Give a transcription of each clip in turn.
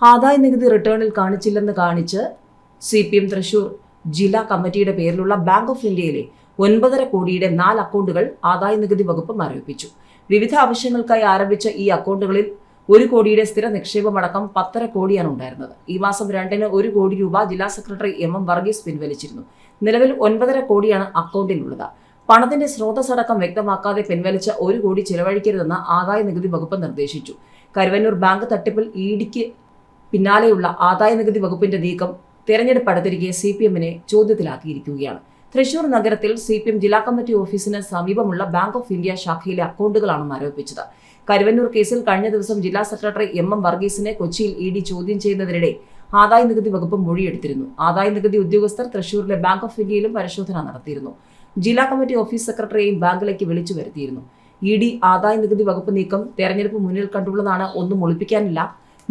ആദായ നികുതി റിട്ടേണിൽ കാണിച്ചില്ലെന്ന് കാണിച്ച് സി പി എം തൃശൂർ ജില്ലാ കമ്മിറ്റിയുടെ പേരിലുള്ള ബാങ്ക് ഓഫ് ഇന്ത്യയിലെ ഒൻപതര കോടിയുടെ നാല് അക്കൗണ്ടുകൾ ആദായ നികുതി വകുപ്പ് മരവിപ്പിച്ചു. വിവിധ ആവശ്യങ്ങൾക്കായി ആരംഭിച്ച ഈ അക്കൗണ്ടുകളിൽ ഒരു കോടിയുടെ സ്ഥിര നിക്ഷേപമടക്കം പത്തര കോടിയാണ് ഉണ്ടായിരുന്നത്. ഈ മാസം രണ്ടിന് ഒരു കോടി രൂപ ജില്ലാ സെക്രട്ടറി എം എം വർഗീസ് പിൻവലിച്ചിരുന്നു. നിലവിൽ ഒൻപതര കോടിയാണ് അക്കൗണ്ടിലുള്ളത്. പണത്തിന്റെ സ്രോതസ്സടക്കം വ്യക്തമാക്കാതെ പിൻവലിച്ച ഒരു കോടി ചിലവഴിക്കരുതെന്ന് ആദായ നികുതി വകുപ്പ് നിർദ്ദേശിച്ചു. കരുവന്നൂർ ബാങ്ക് തട്ടിപ്പിൽ ഇഡിക്ക് പിന്നാലെയുള്ള ആദായ നികുതി വകുപ്പിന്റെ നീക്കം തെരഞ്ഞെടുപ്പ് അടുത്തിരിക്കെ സി പി എമ്മിനെ ചോദ്യത്തിലാക്കിയിരിക്കുകയാണ്. തൃശൂർ നഗരത്തിൽ സി പി എം ജില്ലാ കമ്മിറ്റി ഓഫീസിന് സമീപമുള്ള ബാങ്ക് ഓഫ് ഇന്ത്യ ശാഖയിലെ അക്കൗണ്ടുകളാണെന്ന് ആരോപിച്ചത്. കരുവന്നൂർ കേസിൽ കഴിഞ്ഞ ദിവസം ജില്ലാ സെക്രട്ടറി എം എം വർഗീസിനെ കൊച്ചിയിൽ ഇ ഡി ചോദ്യം ചെയ്യുന്നതിനിടെ ആദായ നികുതി വകുപ്പ് മൊഴിയെടുത്തിരുന്നു. ആദായ നികുതി ഉദ്യോഗസ്ഥർ തൃശൂരിലെ ബാങ്ക് ഓഫ് ഇന്ത്യയിലും പരിശോധന നടത്തിയിരുന്നു. ജില്ലാ കമ്മിറ്റി ഓഫീസ് സെക്രട്ടറിയെയും ബാങ്കിലേക്ക് വിളിച്ചു വരുത്തിയിരുന്നു. ഇ ഡി ആദായ നികുതി വകുപ്പ് നീക്കം തെരഞ്ഞെടുപ്പ് മുന്നിൽ കണ്ടുള്ളതാണ് ഒന്നും ഒളിപ്പിക്കാനില്ല.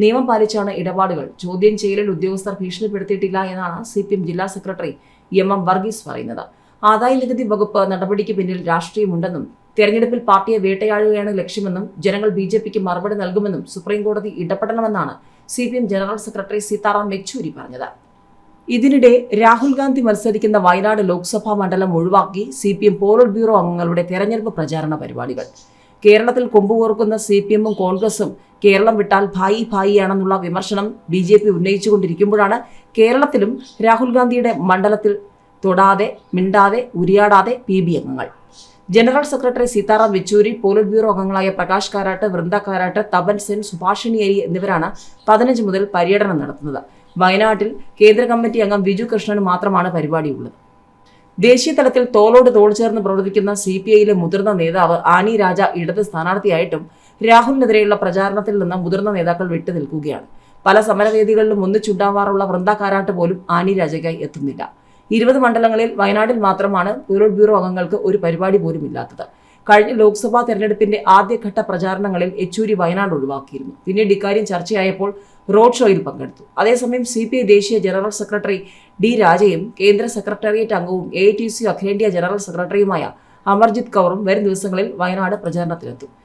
നിയമം പാലിച്ചാണ് ഇടപാടുകൾ. ചോദ്യം ചെയ്യലിൽ ഉദ്യോഗസ്ഥർ ഭീഷണിപ്പെടുത്തിയിട്ടില്ല എന്നാണ് സി പി എം ജില്ലാ സെക്രട്ടറി എം എം വർഗീസ് പറയുന്നത്. ആദായ നികുതി വകുപ്പ് നടപടിക്ക് പിന്നിൽ രാഷ്ട്രീയമുണ്ടെന്നും തെരഞ്ഞെടുപ്പിൽ പാർട്ടിയെ വേട്ടയാടുകയാണ് ലക്ഷ്യമെന്നും ജനങ്ങൾ ബി ജെ പിക്ക് മറുപടി നൽകുമെന്നും സുപ്രീംകോടതി ഇടപെടണമെന്നാണ് C P M general secretary Sitaram Yechury പറഞ്ഞത്. ഇതിനിടെ രാഹുൽ ഗാന്ധി മത്സരിക്കുന്ന വയനാട് ലോക്സഭാ മണ്ഡലം ഒഴിവാക്കി C P M polit bureau അംഗങ്ങളുടെ തെരഞ്ഞെടുപ്പ് പ്രചാരണ പരിപാടികൾ. കേരളത്തിൽ കൊമ്പുകോർക്കുന്ന സി പി എമ്മും കോൺഗ്രസും കേരളം വിട്ടാൽ ഭായി ഭായിയാണെന്നുള്ള വിമർശനം ബി ജെ പി ഉന്നയിച്ചുകൊണ്ടിരിക്കുമ്പോഴാണ് കേരളത്തിലും രാഹുൽ ഗാന്ധിയുടെ മണ്ഡലത്തിൽ തൊടാതെ മിണ്ടാതെ ഉരിയാടാതെ പി ബി അംഗങ്ങൾ. General secretary Sitaram Yechury polit bureau അംഗങ്ങളായ പ്രകാശ് കാരാട്ട് വൃന്ദ കാരാട്ട് തപൻ സെൻ സുഭാഷിണി അരി എന്നിവരാണ് പതിനഞ്ച് മുതൽ പര്യടനം നടത്തുന്നത്. വയനാട്ടിൽ കേന്ദ്ര കമ്മിറ്റി അംഗം ബിജു കൃഷ്ണന് മാത്രമാണ് പരിപാടിയുള്ളത്. ദേശീയ തലത്തിൽ തോളോട് തോൾ ചേർന്ന് പ്രവർത്തിക്കുന്ന സി പി ഐയിലെ മുതിർന്ന നേതാവ് ആനി രാജ ഇടത് സ്ഥാനാർത്ഥിയായിട്ടും രാഹുലിനെതിരെയുള്ള പ്രചാരണത്തിൽ നിന്ന് മുതിർന്ന നേതാക്കൾ വിട്ടു നിൽക്കുകയാണ്. പല സമരവേദികളിലും ഒന്നിച്ചുണ്ടാവാറുള്ള വൃന്ദ കാരാട്ട് പോലും ആനി രാജയ്ക്കായി എത്തുന്നില്ല. ഇരുപത് മണ്ഡലങ്ങളിൽ വയനാട്ടിൽ മാത്രമാണ് പോളിറ്റ് ബ്യൂറോ അംഗങ്ങൾക്ക് ഒരു പരിപാടി പോലും ഇല്ലാത്തത്. കഴിഞ്ഞ ലോക്സഭാ തെരഞ്ഞെടുപ്പിന്റെ ആദ്യഘട്ട പ്രചാരണങ്ങളിൽ യെച്ചൂരി വയനാട് ഒഴിവാക്കിയിരുന്നു. പിന്നീട് ഇക്കാര്യം ചർച്ചയായപ്പോൾ റോഡ് ഷോയിൽ പങ്കെടുത്തു. അതേസമയം സി പി ഐ ദേശീയ ജനറൽ സെക്രട്ടറി ഡി രാജയും കേന്ദ്ര സെക്രട്ടേറിയറ്റ് അംഗവും എ ടി സി അഖിലേന്ത്യാ ജനറൽ സെക്രട്ടറിയുമായ അമർജിത് കൗറും വരും ദിവസങ്ങളിൽ വയനാട് പ്രചാരണത്തിലെത്തും.